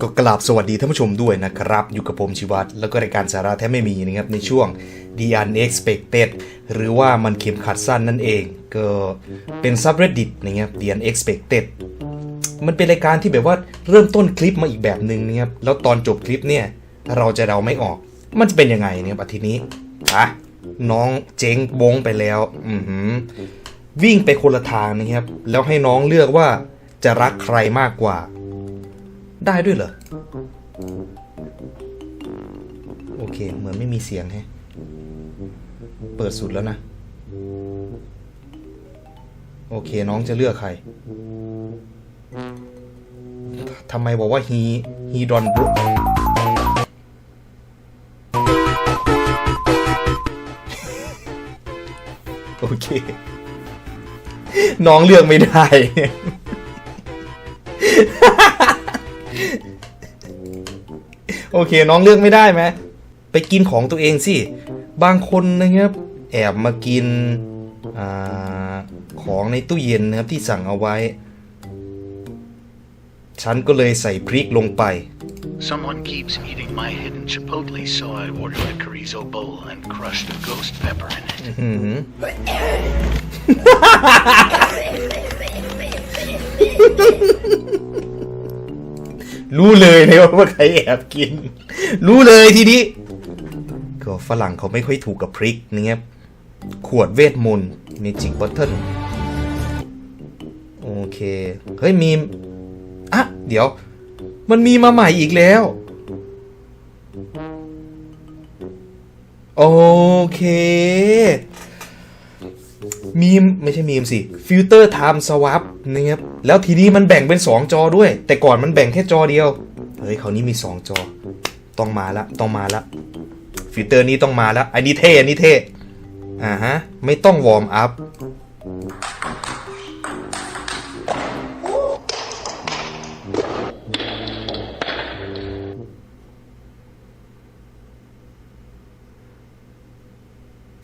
ก็กราบสวัสดีท่านผู้ชมด้วยนะครับ อยู่กับผมชิวัตแล้วก็รายการสาระแท้ไม่มีนะครับ ในช่วง The Unexpected หรือว่ามันเข็มขัดสั้นนั่นเอง ก็เป็น subreddit นะครับ The Unexpected มันเป็นรายการที่แบบว่าเริ่มต้นคลิปมาอีกแบบหนึ่งนะครับ แล้วตอนจบคลิปเนี่ย เราจะเดาไม่ออก มันจะเป็นยังไงเนี่ยอาทิตย์นี้อะน้องเจ๊งบงไปแล้ว อืวิ่งไปคนละทางนะครับ แล้วให้น้องเลือกว่าจะรักใครมากกว่า ได้ด้วยเหรอ โอเค เหมือนไม่มีเสียงแฮะ เปิดสุดแล้วนะ โอเค น้องจะเลือกใครทำไมบอกว่า he he don't bro โอเค น้องเลือกไม่ได้ โอเค น้องเลือกไม่ได้ไหมไปกินของตัวเองสิ บางคนนะครับแอบมากินอาของในตู้เย็นนะครับที่สั่งเอาไว้ ฉันก็เลยใส่พริกลงไป Someone keeps eating my hidden chipotle, so I ordered a chorizo bowl and crushed a ghost pepper in it. รู้เลยนะว่าใครแอบกิน รู้เลยทีนี้ ก็ฝรั่งเขาไม่ค่อยถูกกับพริกนะครับขวดเวทมนต์ Magic Bottle โอเค เฮ้ยมีอะเดี๋ยว มันมีมาใหม่อีกแล้ว โอเค มีมไม่ใช่มีมสิฟิลเตอร์ไทม์สว p นะครับแล้วทีนี้มันแบ่งเป็น 2 จอด้วย แต่ก่อนมันแบ่งแค่จอเดียว เฮ้ยคราวนี้มี 2 จอ ต้องมาละต้องมาละฟิลเตอร์นี้ต้องมาละอันนี้เท่อันนี้เท่อ่าฮะ ไม่ต้องวอร์มอัพ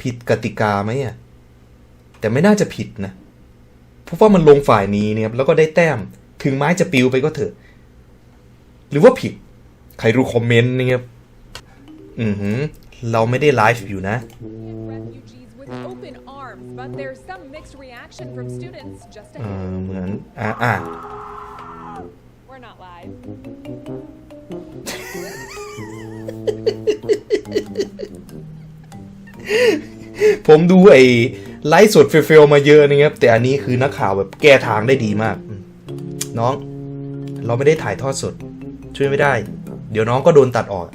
ผิดกติกาไหมอะ แต่ไม่น่าจะผิดนะเพราะว่ามันลงฝ่ายนี้เนี่ยครับแล้วก็ได้แต้ม ถึงไม้จะปิวไปก็เถอะ หรือว่าผิด ใครรู้คอมเมนต์นะครับ อือหือ เราไม่ได้ไลฟ์อยู่นะ refugees with open arms, but there's some mixed reaction from students just เอ ahead. อเหมือน อ่าอ่า We're not live. ผมดูไอ้ ไลฟ์สดเฟลๆมาเยอะนะครับ แต่อันนี้คือนักข่าวแบบแก้ทางได้ดีมาก น้อง เราไม่ได้ถ่ายทอดสด ช่วยไม่ได้ เดี๋ยวน้องก็โดนตัดออก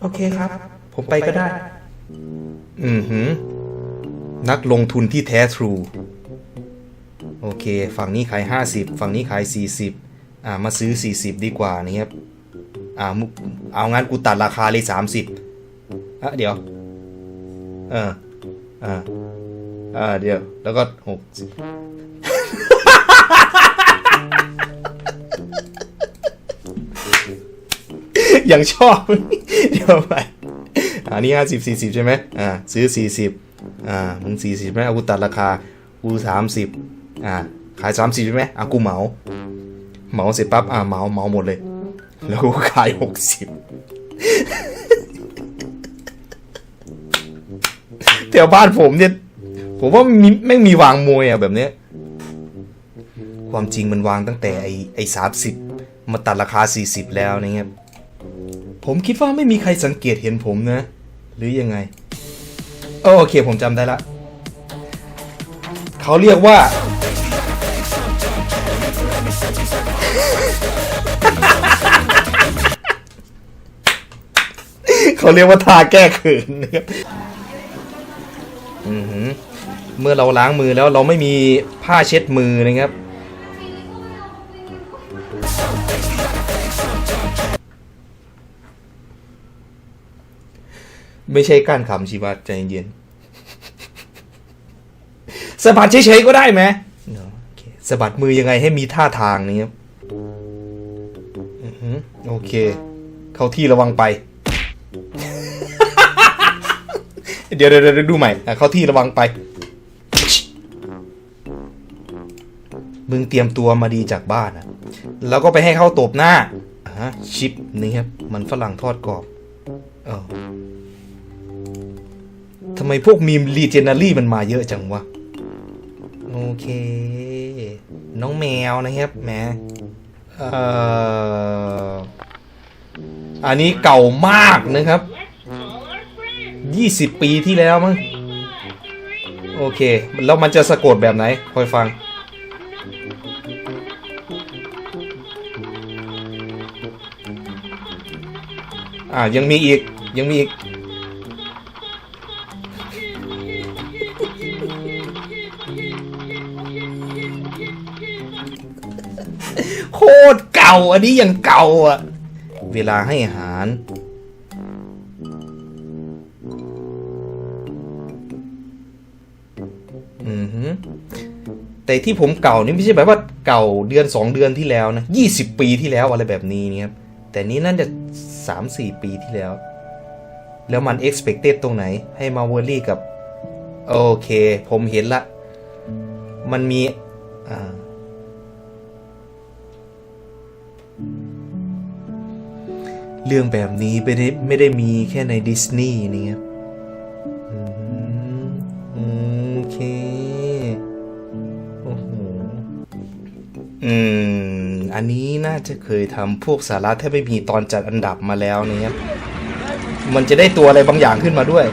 โอเคครับ ผมไปก็ได้ อือหือ นักลงทุนที่แท้ทรู โอเค ฝั่งนี้ขาย 50 ฝั่งนี้ขาย 40 อ่า มาซื้อ 40 ดีกว่านะครับ อ่า เอางั้นกูตัดราคาเลย 30อะเดี๋ยว อออ่าอ่าเดียว แล้วก็หกสิบอย่างชอบ เดี๋ยวไปอันนี้ห้าสิบสี่สิบใช่ไหมอ่าซื้อสี่สิบอ่ามึงสี่สิบไหมเอากูตัดราคากูสามสิบอ่าขายสามสิบใช่ไหมอะกูเหมา เหมาเสร็จปั๊บอ่าเหมาเหมาหมดเลย แล้วกูขายหกสิบ ถวบ้านผมเนี่ย ผมว่ามีแม่งมีวางมวยอะแบบเนี้ย ความจริงมันวางตั้งแต่ไอ้ไอ้สามสิบมาตัดราคาสี่สิบแล้วนะครับผมคิดว่าไม่มีใครสังเกตเห็นผมนะ หรือยังไงเออโอเคผมจำได้ละ เขาเรียกว่า เขาเรียกว่าทาแก้เขินนะครับ อือหือเมื่อเราล้างมือแล้วเราไม่มีผ้าเช็ดมือนะครับ ไม่ใช่การขำชีวัตใจเย็นๆสะบัดเฉยๆก็ได้ไหมเนอะโอเคสะบัดมือยังไงให้มีท่าทางนี้ครับอือหือโอเค เข้าที่ระวังไป เดี๋ยวเดี๋ยวดูใหม่อะเข้าที่ระวังไป มึงเตรียมตัวมาดีจากบ้านอะแล้วก็ไปให้เขาตบหน้าอ่าฮะชิปนี่ครับ มันฝรั่งทอดกรอบเออทำไมพวกมีมรีเจนารี่มันมาเยอะจังวะ โอเค น้องแมวนะครับแหมเอ่ออันนี้เก่ามากนะครับ 20 ปีที่แล้วมั้งโอเค แล้วมันจะสะกดแบบไหนคอยฟัง อ่ายังมีอีก ยังมีอีก โคตรเก่าอันนี้ยังเก่าอะ เวลาให้อาหาร แต่ที่ผมเก่านี่ไม่ใช่แบบว่าเก่าเดือนสองเดือนที่แล้วนะยี่สิบปีที่แล้วอะไรแบบนี้นี่ครับ แต่นี้น่าจะสามสี่ปีที่แล้ว แล้วมัน expected ตรงไหน ให้มาเวอรี่กับ โอเค ผมเห็นละ มันมี อ่าเรื่องแบบนี้ไม่ได้ไม่ได้มีแค่ในดิสนีย์นี่ครับ อืม อันนี้น่าจะเคยทำพวกสาระแทบไม่มีตอนจัดอันดับมาแล้วเนี่ยครับ มันจะได้ตัวอะไรบางอย่างขึ้นมาด้วย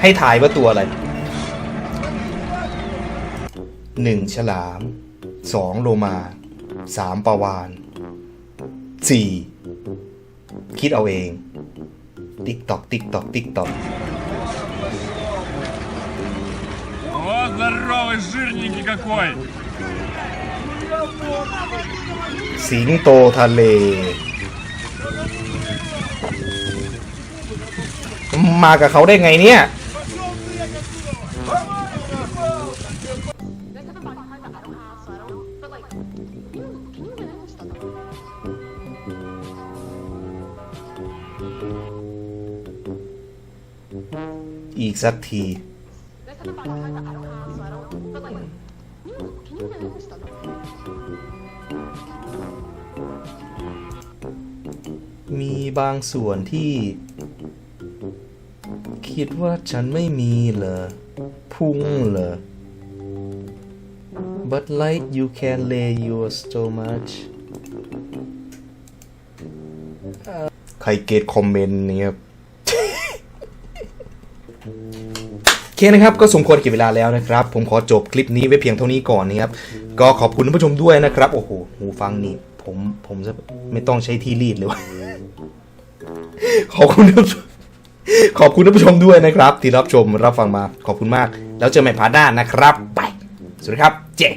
ให้ถ่ายว่าตัวอะไรหนึ่งฉลามสองโลมาสามปลาวานสี่คิดเอาเอง ติ๊กตอกติ๊กตอกติ๊กตอก здоровый жирненький какой! สิงโตทะเล มากับเขาได้ไงเนี่ย อีกสักที มีบางส่วนที่ คิดว่าฉันไม่มีเหรอ พุงเหรอ but like you can lay your so much ใครเกตคอมเมนต์เนี่ยครับ โอ เคนะครับก็สมควรเก็บเวลาแล้วนะครับ ผมขอจบคลิปนี้ไว้เพียงเท่านี้ก่อนนะครับก็ขอบคุณท่านผู้ชมด้วยนะครับ โอ้โหหูฟังนี่ผมผมจะไม่ต้องใช้ที่รีดเลยวะขอบคุณท่านขอบคุณท่านผู้ชมด้วยนะครับ ที่รับชมรับฟังมาขอบคุณมาก แล้วเจอใหม่พาร์ทหน้านะครับ ไปสวัสดีครับ เจ๊